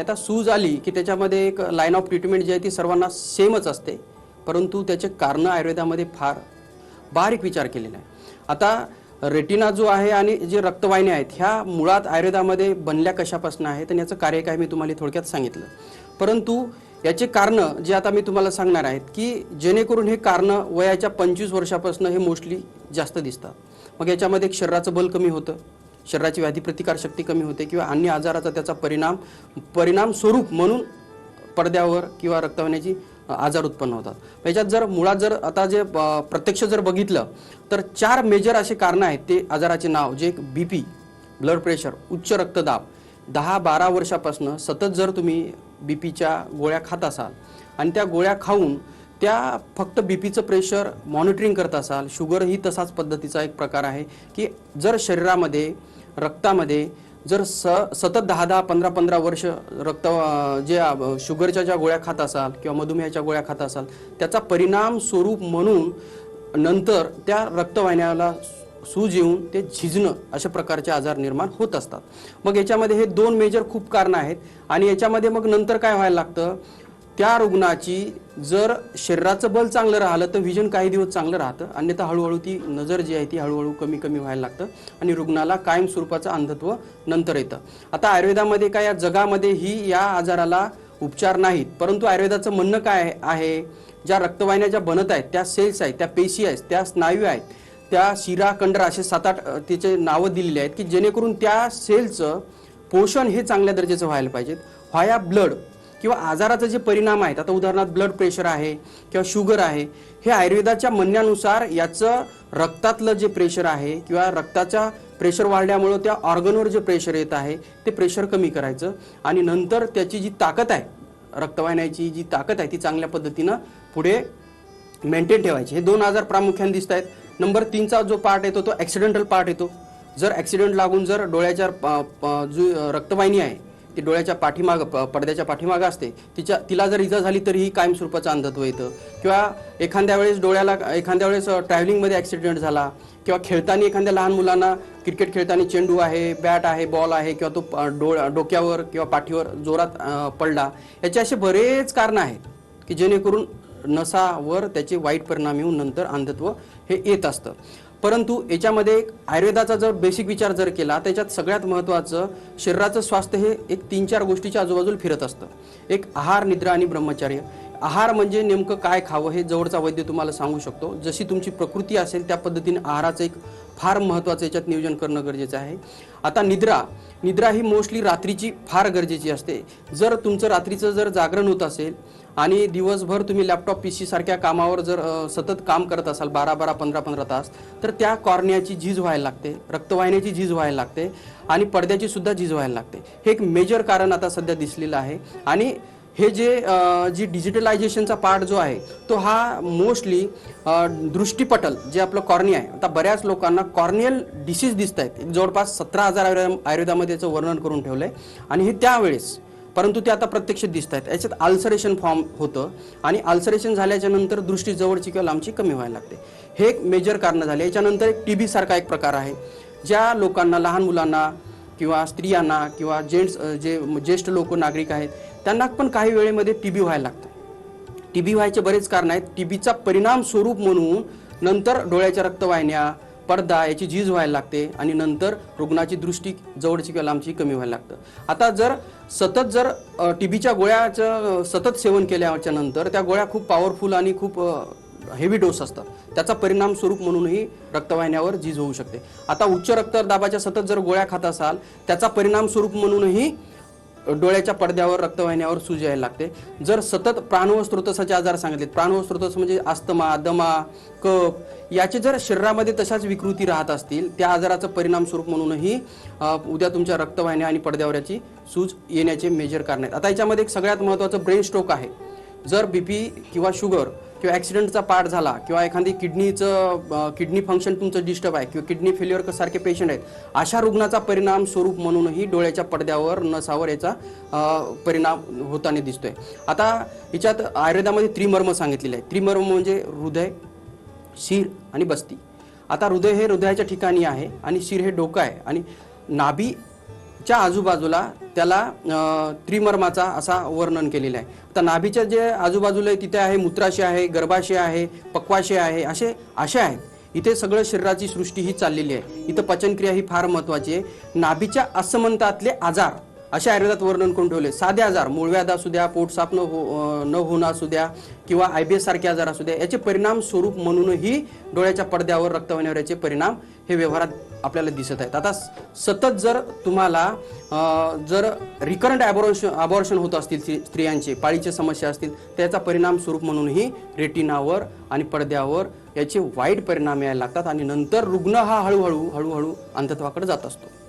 आता सूज आली की त्याच्यामध्ये एक लाईन ऑफ ट्रीटमेंट जी आहे ती सर्वांना सेमच असते. परंतु त्याचे कारणं आयुर्वेदामध्ये फार बारीक विचार केलेला आहे आता रेटिना जो आहे आणि जे रक्तवाहिन्या आहेत ह्या मुळात आयुर्वेदामध्ये बनल्या कशापासून आहेत आणि याचं कार्य काय मी तुम्हाला थोडक्यात सांगितलं. परंतु याचे कारणं जे आता मी तुम्हाला सांगणार आहेत की जेणेकरून हे कारणं वयाच्या पंचवीस वर्षापासून हे मोस्टली जास्त दिसतात. मग याच्यामध्ये एक शरीराचं बल कमी होतं. शरीराची व्याधी प्रतिकार शक्ती कमी होते किंवा अन्य आजाराचा त्याचा परिणाम परिणाम स्वरूप म्हणून पडद्यावर किंवा रक्तवाहिन्याची आजार उत्पन्न होतात. याच्यात जर मुळात जर आता जे प्रत्यक्ष जर बघितलं तर चार मेजर असे कारणं आहेत ते आजाराचे नाव जे बी पी ब्लड प्रेशर उच्च रक्तदाब. दहा बारा वर्षापासून सतत जर तुम्ही बी पीच्या गोळ्या खात असाल आणि त्या गोळ्या खाऊन त्या फक्त बी पीचं प्रेशर मॉनिटरिंग करत असाल शुगर ही तसाच पद्धतीचा एक प्रकार आहे की जर शरीरामध्ये रक्तामध्ये जर स सतत दहा दहा पंधरा पंधरा वर्ष रक्त जे शुगरच्या ज्या गोळ्या खात असाल किंवा मधुमेहाच्या गोळ्या खात असाल त्याचा परिणाम स्वरूप म्हणून नंतर त्या रक्तवाहिन्याला सूज येऊन ते झिजणं अशा प्रकारचे आजार निर्माण होत असतात. मग याच्यामध्ये हे दोन मेजर खूप कारणं आहेत आणि याच्यामध्ये मग नंतर काय व्हायला लागतं? त्या रुग्णाची जर शरीराचं बल चांगलं राहिलं तर व्हिजन काही दिवस चांगलं राहतं. अन्यथा हळूहळू ती नजर जी आहे ती हळूहळू कमी कमी व्हायला लागतं आणि रुग्णाला कायम स्वरूपाचं अंधत्व नंतर येतं. आता आयुर्वेदामध्ये काय या जगामध्ये ही या आजाराला उपचार नाहीत. परंतु आयुर्वेदाचं म्हणणं काय आहे? ज्या रक्तवाहिन्या ज्या बनत आहेत त्या सेल्स आहेत त्या पेशी आहेत त्या स्नायू आहेत त्या शिरा कंडरा असे सात आठ त्याचे नावं दिलेली आहेत की जेणेकरून त्या सेलचं पोषण हे चांगल्या दर्जाचं व्हायला पाहिजेत. व्हाया ब्लड किंवा आजाराचे जे परिणाम आहेत आता उदाहरणार्थ ब्लड प्रेशर आहे किंवा शुगर आहे हे आयुर्वेदाच्या म्हणण्यानुसार याचं रक्तातलं जे प्रेशर आहे किंवा रक्ताच्या प्रेशर वाढल्यामुळं त्या ऑर्गनवर जे प्रेशर येत आहे ते प्रेशर कमी करायचं आणि नंतर त्याची जी ताकद आहे रक्तवाहिन्याची जी ताकद आहे ती चांगल्या पद्धतीनं पुढे मेंटेन ठेवायची. हे दोन आजार प्रामुख्याने दिसत आहेत. नंबर तीनचा जो पार्ट येतो तो ॲक्सिडेंटल पार्ट येतो. जर ॲक्सिडेंट लागून जर डोळ्याच्या प- जो रक्तवाहिनी आहे ती डोळ्याच्या पाठीमाग प- पडद्याच्या पाठीमागं असते. तिच्या तिला जर इजा झाली तरी ही कायम स्वरूपाचं अंधत्व येतं. किंवा एखाद्या वेळेस डोळ्याला एखाद्या वेळेस ट्रॅव्हलिंगमध्ये ॲक्सिडेंट झाला किंवा खेळताना एखाद्या लहान मुलांना क्रिकेट खेळताना चेंडू आहे बॅट आहे बॉल आहे किंवा तो डोळ डोक्यावर किंवा पाठीवर जोरात पडला याचे असे बरेच कारणं आहेत की जेणेकरून नसावर त्याचे वाईट परिणाम येऊन नंतर अंधत्व हे येत असतं. परंतु याच्यामध्ये एक आयुर्वेदाचा जर बेसिक विचार जर केला त्याच्यात सगळ्यात महत्त्वाचं शरीराचं स्वास्थ्य हे एक तीन चार गोष्टीच्या आजूबाजूला फिरत असतं. एक आहार निद्रा आणि ब्रह्मचर्य. आहार म्हणजे नेमकं काय खावं हे जवळचा वैद्य तुम्हाला सांगू शकतो. जशी तुमची प्रकृती असेल त्या पद्धतीने आहाराचं एक फार महत्त्वाचं याच्यात नियोजन करणं गरजेचं आहे. आता निद्रा निद्रा ही मोस्टली रात्रीची फार गरजेची असते. जर तुमचं रात्रीचं जर जागरण होत असेल आणि दिवसभर तुम्ही लॅपटॉप पी सीसारख्या कामावर जर सतत काम करत असाल बारा बारा पंधरा पंधरा तास तर त्या कॉर्नियाची झीज व्हायला लागते रक्तवाहिन्याची झीज व्हायला लागते आणि पडद्याची सुद्धा झीज व्हायला लागते. हे एक मेजर कारण आता सध्या दिसलेलं आहे. आणि हे जे जी डिजिटलायझेशनचा पार्ट जो आहे तो हा मोस्टली दृष्टीपटल जे आपलं कॉर्निया आहे. आता बऱ्याच लोकांना कॉर्नियल डिसीज दिसत आहेत जवळपास सतरा हजार आयुर्वेद आयुर्वेदामध्ये याचं वर्णन करून ठेवलं आहे आणि हे त्यावेळेस परंतु ते आता प्रत्यक्ष दिसत आहेत याच्यात अल्सरेशन फॉर्म होतं. आणि अल्सरेशन झाल्याच्यानंतर दृष्टी जवळची किंवा लांबची कमी व्हायला लागते. हे एक मेजर कारण झाले याच्यानंतर एक टी बीसारखा एक प्रकार आहे. ज्या लोकांना लहान मुलांना किंवा स्त्रियांना किंवा जेंट्स जे ज्येष्ठ लोक नागरिक आहेत त्यांना पण काही वेळेमध्ये टी बी व्हायला लागतं. टी बी व्हायचे बरेच कारण आहेत. टी बीचा परिणाम स्वरूप म्हणून नंतर डोळ्याच्या रक्तवाहिन्या पडदा याची झीज व्हायला लागते आणि नंतर रुग्णाची दृष्टी जवळची किंवा लांबची कमी व्हायला लागतं. आता जर सतत जर टी बीच्या गोळ्याचं सतत सेवन केल्याच्यानंतर त्या गोळ्या खूप पॉवरफुल आणि खूप हेवी डोस असतात त्याचा परिणाम स्वरूप म्हणूनही रक्तवाहिन्यावर झीज होऊ शकते. आता उच्च रक्तदाबाच्या सतत जर गोळ्या खात असाल त्याचा परिणाम स्वरूप म्हणूनही डोळ्याच्या पडद्यावर रक्तवाहिन्यावर सूज यायला लागते. जर सतत प्राणवस्त्रोतसाचे आजार सांगितले प्राणवस्त्रोतस म्हणजे अस्थमा दमा कप याचे जर शरीरामध्ये तशाच विकृती राहत असतील त्या आजाराचा परिणाम स्वरूप म्हणूनही उद्या तुमच्या रक्तवाहिन्या आणि पडद्यावर याची सूज येण्याचे मेजर कारण आहेत. आता याच्यामध्ये एक सगळ्यात महत्त्वाचं ब्रेन स्ट्रोक आहे. जर बी पी किंवा शुगर किंवा ॲक्सिडेंटचा पार्ट झाला किंवा एखादी किडनीचं किडनी फंक्शन तुमचं डिस्टर्ब आहे किंवा किडनी फेल्युअर सारखे पेशंट आहेत अशा रुग्णाचा परिणाम स्वरूप म्हणूनही डोळ्याच्या पडद्यावर नसावर याचा परिणाम होताना दिसतोय. आता हिच्यात आयुर्वेदामध्ये त्रिमर्म सांगितलेले आहे. त्रिमर्म म्हणजे हृदय शिर आणि बस्ती. आता हृदय हे हृदयाच्या ठिकाणी आहे आणि शिर हे डोकं आहे आणि नाभी च्या आजूबाजूला त्याला त्रिमर्माचा असा वर्णन केलेला आहे. आता नाभीच्या जे आजूबाजूला आहे तिथे आहे मूत्राशय आहे गर्भाशय आहे पक्वाशय आहे असे असे आहेत. इथे सगळं शरीराची सृष्टी ही चाललेली आहे. इथं पचनक्रिया ही फार महत्वाची आहे. नाभीच्या असमंतातले आजार अशा आयुर्वेदात वर्णन करून ठेवले. साधे आजार मूळव्याध असू द्या पोट साफ न हो न होणं असू द्या किंवा आय बी एस सारखे आजार असू द्या याचे परिणाम स्वरूप म्हणूनही डोळ्याच्या पडद्यावर रक्तवाहिन्यावर याचे परिणाम हे व्यवहारात आपल्याला दिसत आहेत. आता सतत जर तुम्हाला जर रिकरंट ॲबॉर्शन अबॉर्शन होत असतील स्त्री- स्त्रियांचे पाळीचे समस्या असतील त्याचा परिणाम स्वरूप म्हणूनही रेटिनावर आणि पडद्यावर याचे वाईट परिणाम यायला लागतात आणि नंतर रुग्ण हा हळूहळू हळूहळू अंधत्वाकडे जात असतो.